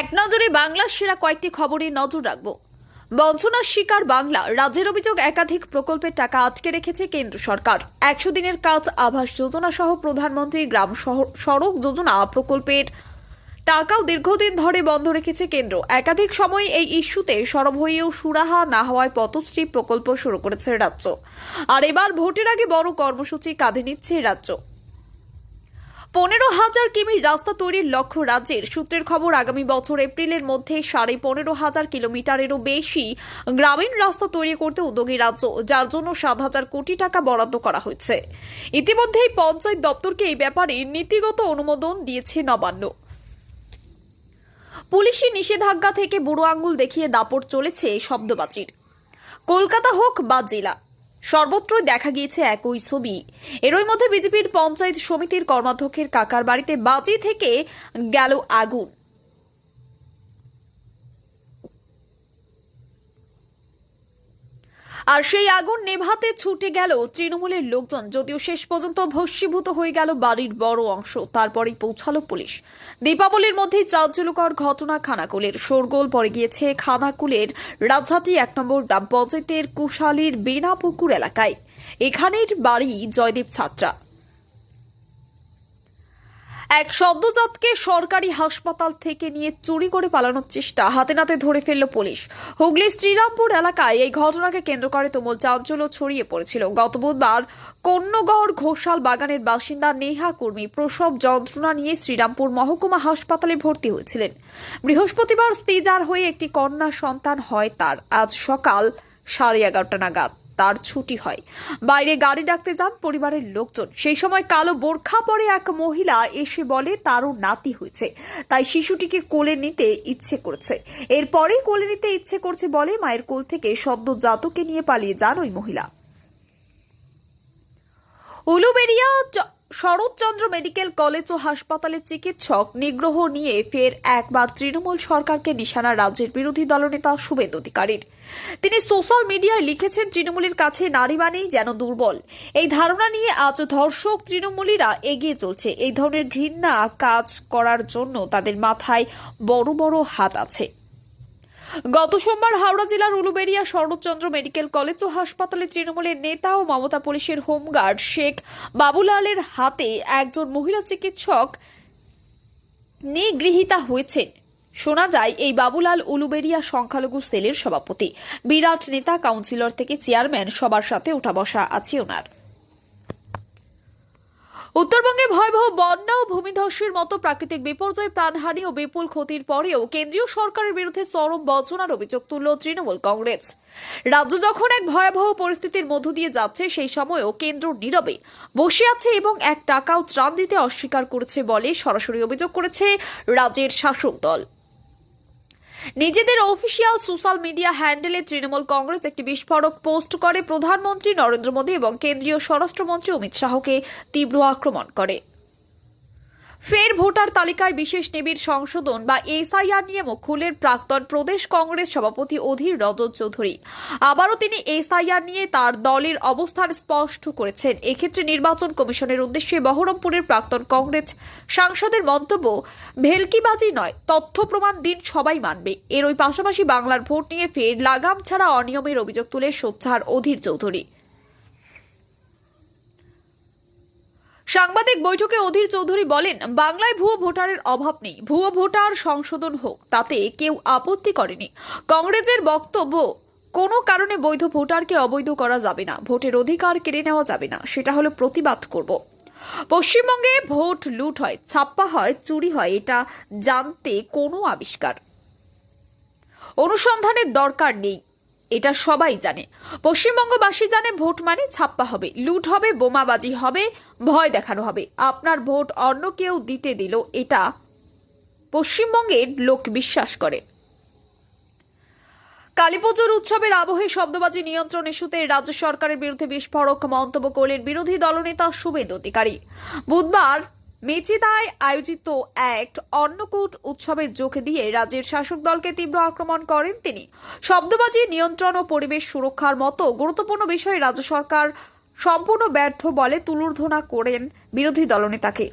এক নজরে বাংলার সেরা কয়েকটি খবরে নজর রাখব। বঞ্চনার শিকার বাংলা, রাজ্যের অভিযোগ একাধিক প্রকল্পের টাকা আটকে রেখেছে কেন্দ্র সরকার। একশো দিনের কাজ আবাস যোজনা সহ প্রধানমন্ত্রী গ্রাম সড়ক যোজনা প্রকল্পের টাকাও দীর্ঘদিন ধরে বন্ধ রেখেছে কেন্দ্র। একাধিক সময় এই ইস্যুতে সরব হয়েও সুরাহা না হওয়ায় পথশ্রী প্রকল্প শুরু করেছে রাজ্য। আর এবার ভোটের আগে বড় কর্মসূচি কাঁধে নিচ্ছে রাজ্য। পনেরো হাজার কিমির রাস্তা তৈরির লক্ষ্য রাজ্যের সূত্রের খবর, আগামী বছর এপ্রিলের মধ্যে সাড়ে পনেরো হাজার কিলোমিটারেরও বেশি গ্রামীণ রাস্তা তৈরি করতে উদ্যোগী রাজ্য, যার জন্য সাত হাজার কোটি টাকা বরাদ্দ করা হয়েছে। ইতিমধ্যেই পঞ্চায়েত দপ্তরকে এই ব্যাপারে নীতিগত অনুমোদন দিয়েছে নবান্ন। পুলিশি নিষেধাজ্ঞা থেকে বুড়ো আঙ্গুল দেখিয়ে দাপট চলেছে শব্দবাজির। কলকাতা হোক বা জেলা সর্বত্রই দেখা গিয়েছে একই ছবি। এরই মধ্যে বিজেপির পঞ্চায়েত সমিতির কর্মাধ্যক্ষের কাকার বাড়িতে বাজি থেকে গেল আগুন। আর সেই আগুন নেভাতে ছুটে গেল তৃণমূলের লোকজন। যদিও শেষ পর্যন্ত ভস্মীভূত হয়ে গেল বাড়ির বড় অংশ, তারপরেই পৌঁছালো পুলিশ। দীপাবলির মধ্যেই চাঞ্চল্যকর ঘটনা খানাকুলের। শোরগোল পড়ে গিয়েছে খানাকুলের রাজহাটি এক নম্বর গ্রাম পঞ্চায়েতের কুশালীর বেনাপুকুর এলাকায়। এখানের বাড়ি জয়দেব ছাত্রা। এক সদ্যজাতকে সরকারি হাসপাতাল থেকে নিয়ে চুরি করে পালানোর চেষ্টা হাতে নাতে ধরে ফেলল পুলিশ। হুগলি শ্রীরামপুর এলাকায় এই ঘটনাকে কেন্দ্র করে তুমুল চাঞ্চল্য ছড়িয়ে পড়েছিল। গত বুধবার কন্যগড় ঘোষাল বাগানের বাসিন্দা নেহা কর্মী প্রসব যন্ত্রণা নিয়ে শ্রীরামপুর মহকুমা হাসপাতালে ভর্তি হয়েছিলেন। বৃহস্পতিবার স্তিজার হয়ে একটি কন্যা সন্তান হয় তার। আজ সকাল সাড়ে এগারোটা নাগাদ। তার ছুটি হয়। বাইরে গাড়ি ডাকতে যান পরিবারের লোকজন। সেই সময় কালো বোরখা পরে এক মহিলা এসে বলে, তারও নাতি হয়েছে। তাই শিশুটিকে কোলে নিতে ইচ্ছে করছে। এরপরে কোলে নিতে ইচ্ছে করছে বলে মায়ের কোল থেকে সদ্য জাতকে নিয়ে পালিয়ে যান ওই মহিলা। উলুবেড়িয়া চ- শরৎচন্দ্র মেডিকেল কলেজ ও হাসপাতালের চিকিৎসক নিগ্রহ নিয়ে ফের একবার তৃণমূল সরকারকে নিশানা রাজ্যের বিরোধী দলনেতা শুভেন্দু অধিকারীর। তিনি সোশ্যাল মিডিয়ায় লিখেছেন, তৃণমূলের কাছে নারী মানেই যেন দুর্বল। এই ধারণা নিয়ে আজ ধর্ষক তৃণমূলীরা এগিয়ে চলছে। এই ধরনের ঘৃণা কাজ করার জন্য তাদের মাথায় বড় বড় হাত আছে। গত সোমবার হাওড়া জেলার উলুবেড়িয়া শরৎচন্দ্র মেডিকেল কলেজ ও হাসপাতালে তৃণমূলের নেতা ও মমতা পুলিশের হোমগার্ড শেখ বাবুলালের হাতে একজন মহিলা চিকিৎসক নিগৃহীতা হয়েছে। শোনা যায়, এই বাবুলাল উলুবেড়িয়া সংখ্যালঘু সেলের সভাপতি। বিরাট নেতা কাউন্সিলর থেকে চেয়ারম্যান সবার সাথে ওঠা বসা আছে ওনার। উত্তরবঙ্গে ভয়াবহ বন্যা ও ভূমিধসের মতো প্রাকৃতিক বিপর্যয়, প্রাণহানি ও বিপুল ক্ষতির পরেও কেন্দ্রীয় সরকারের বিরুদ্ধে চরম বঞ্চনার অভিযোগ তুলল তৃণমূল কংগ্রেস। রাজ্য যখন এক ভয়াবহ পরিস্থিতির মধ্য দিয়ে যাচ্ছে, সেই সময়ও কেন্দ্র নীরবে। বসে আছে এবং এক টাকাও ত্রাণ দিতে অস্বীকার করেছে বলে সরাসরি অভিযোগ করেছে রাজ্যের শাসক দল। নিজেদের অফিসিয়াল সোশ্যাল মিডিয়া হ্যান্ডেলে তৃণমূল কংগ্রেস একটি বিস্ফোরক পোস্ট করে প্রধানমন্ত্রী নরেন্দ্র মোদী এবং কেন্দ্রীয় স্বরাষ্ট্রমন্ত্রী অমিত শাহকে তীব্র আক্রমণ করে। ফের ভোটার তালিকায় বিশেষ নিবিড় সংশোধন বা এসআইআর নিয়ে মুখ খুললেন প্রাক্তন প্রদেশ কংগ্রেস সভাপতি অধীর রজত চৌধুরী। আবারও তিনি এসআইআর নিয়ে তার দলের অবস্থান স্পষ্ট করেছেন। এক্ষেত্রে নির্বাচন কমিশনের উদ্দেশ্যে বহরমপুরের প্রাক্তন কংগ্রেস সাংসদের মন্তব্য, ভেলকিবাজি নয়, তথ্য প্রমাণ দিন সবাই মানবে। এর ওই পাশাপাশি বাংলার ভোট নিয়ে ফের লাগাম ছাড়া অনিয়মের অভিযোগ তুলে সোচ্চার অধীর চৌধুরী। সাংবাদিক বৈঠকে অধীর চৌধুরী বলেন, বাংলায় ভুয়ো ভোটারের অভাব নেই। ভুয়ো ভোটার সংশোধন হোক, তাতে কেউ আপত্তি করেনি। কংগ্রেসের বক্তব্য, কোনো কারণে বৈধ ভোটারকে অবৈধ করা যাবে না, ভোটের অধিকার কেড়ে নেওয়া যাবে না, সেটা হলো প্রতিবাদ করব। পশ্চিমবঙ্গে ভোট লুট হয়, ছাপ্পা হয়, চুরি হয়, এটা জানতে কোনো আবিষ্কার। অনুসন্ধানের দরকার নেই। এটা সবাই জানে। পশ্চিমবঙ্গবাসী জানে ভোট মানে ছাপ্পা হবে, লুট হবে, বোমাবাজি হবে, ভয় দেখানো হবে। আপনার ভোট অন্য কেউ দিতে দিল, এটা পশ্চিমবঙ্গের লোক বিশ্বাস করে। কালীপুজোর উৎসবের আবহে শব্দবাজি নিয়ন্ত্রণ ইস্যুতে রাজ্য সরকারের বিরুদ্ধে বিস্ফোরক মন্তব্য করলেন বিরোধী দলনেতা শুভেন্দু অধিকারী। বুধবার মেচিদায় আয়োজিত এক অন্নকূট উৎসবে যোগ দিয়ে রাজ্যের শাসক দলকে তীব্র আক্রমণ করেন তিনি। শব্দবাজি, নিয়ন্ত্রণ ও পরিবেশ সুরক্ষার মতো গুরুত্বপূর্ণ বিষয়ে রাজ্য সরকার সম্পূর্ণ ব্যর্থ বলে তুলুর্ধনা করেন বিরোধী দলনেতাকে।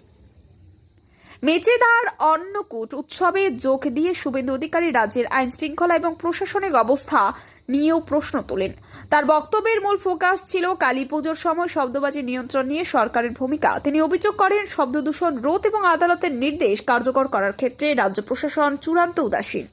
মেচেদার অন্নকূট উৎসবে যোগ দিয়ে শুভেন্দু অধিকারী রাজ্যের আইন শৃঙ্খলা এবং প্রশাসনিক অবস্থা নিয়েও প্রশ্ন তোলেন। তার বক্তব্যের মূল ফোকাস ছিল কালী পুজোর সময় শব্দবাজি নিয়ন্ত্রণ নিয়ে সরকারের ভূমিকা। তিনি অভিযোগ করেন শব্দ দূষণ রোধ এবং আদালতের নির্দেশ কার্যকর করার ক্ষেত্রে রাজ্য প্রশাসন চূড়ান্ত উদাসীন।